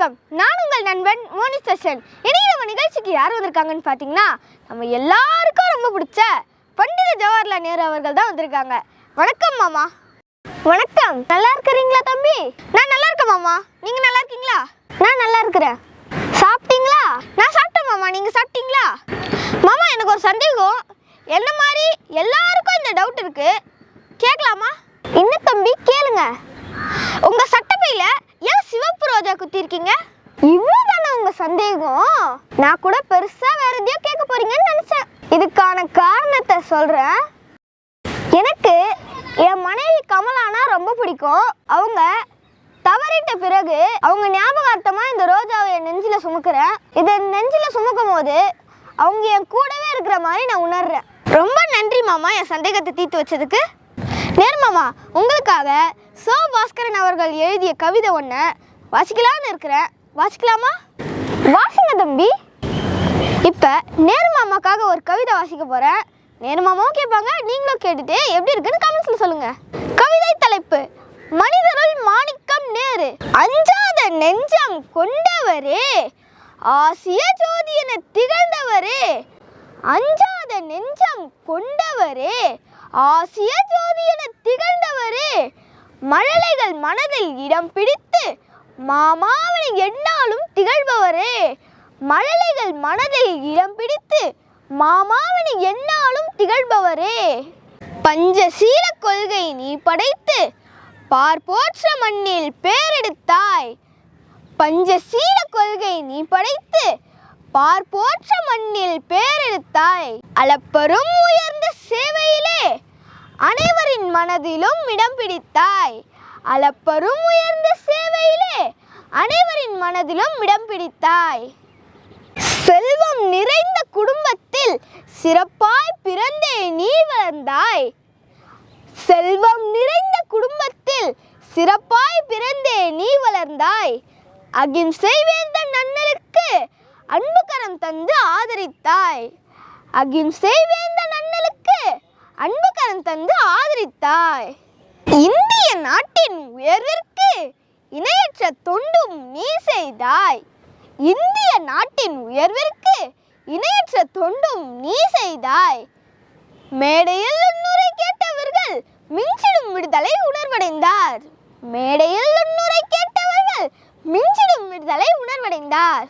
வணக்கம். நான் உங்கள் நண்பன் மோனி செஷன் இன்னைக்கு நம்ம நிகழ்ச்சிக்கு யார் வந்திருக்காங்கன்னு பார்த்தீங்கன்னா நம்ம எல்லாருக்கும் ரொம்ப பிடிச்ச பண்டித ஜவஹர்லால் நேரு அவர்கள் தான் வந்திருக்காங்க. வணக்கம் மாமா. வணக்கம். நல்லா இருக்கிறீங்களா தம்பி? நான் நல்லா இருக்கேன் மாமா. நீங்கள் நல்லா இருக்கீங்களா? நான் நல்லா இருக்கிறேன். சாப்பிட்டீங்களா? நான் சாப்பிட்டேன் மாமா. நீங்கள் சாப்பிட்டீங்களா? மாமா எனக்கு ஒரு சந்தேகம். என்ன மாதிரி எல்லாருக்கும் இந்த டவுட் இருக்குது கேட்கலாமா? என்ன தம்பி? கேளுங்க. உங்கள் சட்டப்பையில் சிவப்பு ரோஜா குத்தி இருக்கீங்க இவ்வளவுதானே உங்க சந்தேகம்? நான் கூட பெருசா வேற எதையோ கேட்க போறீங்கன்னு நினைச்சேன். இதுக்கான காரணத்தை சொல்றேன். எனக்கு என் மனைவி கமலானா ரொம்ப பிடிக்கும். அவங்க தவறிட்ட பிறகு அவங்க ஞாபகார்த்தமா இந்த ரோஜாவை என் நெஞ்சில சுமக்கிறேன். இதை நெஞ்சில சுமக்கும் போது அவங்க என் கூடவே இருக்கிற மாதிரி நான் உணர்றேன். ரொம்ப நன்றி மாமா என் சந்தேகத்தை தீர்த்து வச்சதுக்கு. நேர்மாமா உங்களுக்காக சோ பாஸ்கரன் அவர்கள் எழுதிய கவிதை ஒன்று வாசிக்கலான்னு இருக்கிறேன். வாசிக்கலாமா? வாசிங்க தம்பி. இப்போ நேரு மாமாக்காக ஒரு கவிதை வாசிக்க போகிறேன் நேரு மாமாவும் கேட்பாங்க நீங்களும் கேட்டுட்டு எப்படி இருக்குன்னு கமெண்ட்ஸில் சொல்லுங்க. கவிதை தலைப்பு மனிதருள் மாணிக்கம் நேரு. அஞ்சாத நெஞ்சம் கொண்டவரே ஆசிய ஜோதி என திகழ்ந்தவரே. அஞ்சாத நெஞ்சம் கொண்டவரே ஆசிய ஜோதி என திகழ்ந்தவரே. மழலைகள் மனதில் இடம் பிடித்து மாமாவனை எண்ணாலும் திகழ்பவரே. மழலைகள் மனதில் இடம் பிடித்து மாமாவனை எண்ணாலும் திகழ்பவரே. பஞ்சசீல கொள்கை நீ படைத்து பார்ப்போற்ற மண்ணில் பேரெடுத்தாய். பஞ்சசீல கொள்கை நீ படைத்து பார்ப்போற்ற மண்ணில் பேரெடுத்தாய். அளப்பரும் உயர்ந்த சேவையிலே அனைவரின் மனதிலும் இடம் பிடித்தாய். அளப்பரும் உயர்ந்த சேவையிலே அனைவரின் மனதிலும் இடம் பிடித்தாய். செல்வம் நிறைந்த குடும்பத்தில் சிறப்பாய் பிறந்தே நீ வளர்ந்தாய். செல்வம் நிறைந்த குடும்பத்தில் சிறப்பாய் பிறந்தே நீ வளர்ந்தாய். அகிம்சை வேந்தன் அண்ணலுக்கு அன்பு கரம் தந்து ஆதரித்தாய். அகிம்சை வேந்தன் அண்ணலுக்கு அன்பு கரம் தந்து ஆதரித்தாய். இந்திய நாட்டின் உயர்விற்கு தொண்டும் நீ செய்தாய். இந்திய நாட்டின் உயர்விற்கு இணையற்ற தொண்டும் நீ செய்தாய். மேடையில் உன்னுரை கேட்டவர்கள் மிஞ்சிடும் விடுதலை உணர்வடைந்தார். மேடையில் உன்னுரை கேட்டவர்கள் மிஞ்சிடும் விடுதலை உணர்வடைந்தார்.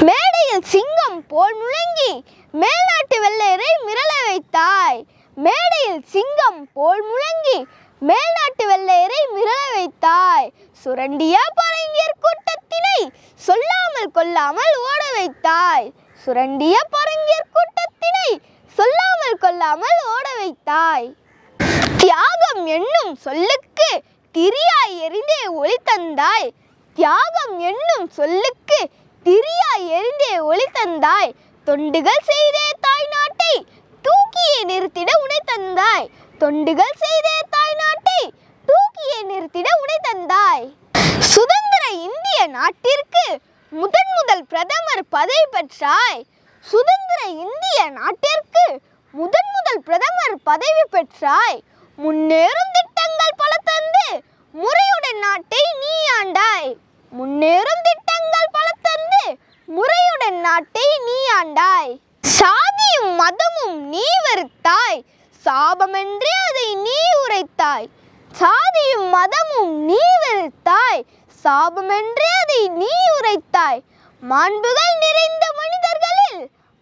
மேடையில் சிங்கம் போல் முழங்கி மேல்நாட்டு வெள்ளையரை மிரள வைத்தாய். மேடையில் சிங்கம் போல் முழங்கி மேல்நாட்டு வெள்ளையரை மிரள வைத்தாய். சுரண்டிய பரங்கியர் கூட்டத்தினை சொல்லாமல் கொல்லாமல் ஓட வைத்தாய். சுரண்டிய பரங்கியர் கூட்டத்தினை சொல்லாமல் கொல்லாமல் ஓட வைத்தாய். தியாகம் என்னும் சொல்லுக்கு திரியாய் எரிந்தே ஒளி தந்தாய். தியாகம் என்னும் சொல்லுக்கு திரியாய் எரிந்தே ஒளி தந்தாய். தொண்டுகள் செய்தே தாய் நாட்டை தூக்கியே நிறுத்திட உனை தந்தாய். தொண்டுகள் செய்தே தாய் நாட்டை தூக்கியே நிறுத்திட உனை தந்தாய் சுதந்திர இந்திய நாட்டிற்கு முதன் முதல் பிரதமர் பதவி பெற்றாய். சுதந்திர இந்திய நாட்டிற்கு முதன் முதல் பிரதமர் பதவி பெற்றாய். முன்னேறும் திட்டங்கள் பல தந்து முறையுடன் நாட்டை நீ ஆண்டாய். முன்னேறும் திட்டங்கள் பல தந்து முறையுடன் நாட்டை நீ ஆண்டாய். சாதியும் மதமும் நீ வெறுத்தாய். சாபமென்றே அதை நீ உரைத்தாய். சாதியும் மதமும் நீ வெறுத்தாய். சாபமென்றே அதை நீ உரைத்தாய். மாண்புகள் நிறைந்த மனிதர்களில்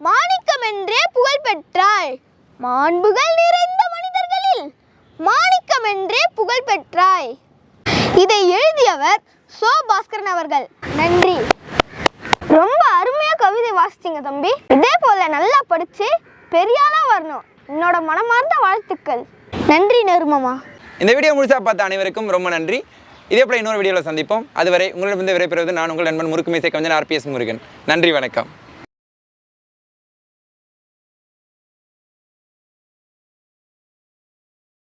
மாணிக்கமென்றே புகழ் பெற்றாய். மாண்புகள் நிறைந்த மனிதர்களில் மாணிக்கமென்றே புகழ் பெற்றாய். இதை எழுதியவர் சோ பாஸ்கரன் அவர்கள். நன்றி. ரொம்ப அருமையா கவிதை வாசிச்சிங்க தம்பி. இதே போல நல்லா படிச்சு பெரிய வரணும். என்னோட மனமார்ந்த வாழ்த்துக்கள். நன்றி நெருமமா. இந்த வீடியோ முழுசா பார்த்த அனைவருக்கும் ரொம்ப நன்றி. இதே போல இன்னொரு வீடியோவில் சந்திப்போம். அதுவரை உங்களிடம் வந்து விரைபெறுவது நான் உங்கள் நண்பன் முறுக்கு மீசை கவிஞன் ஆர்பிஎஸ் முருகன். நன்றி வணக்கம்.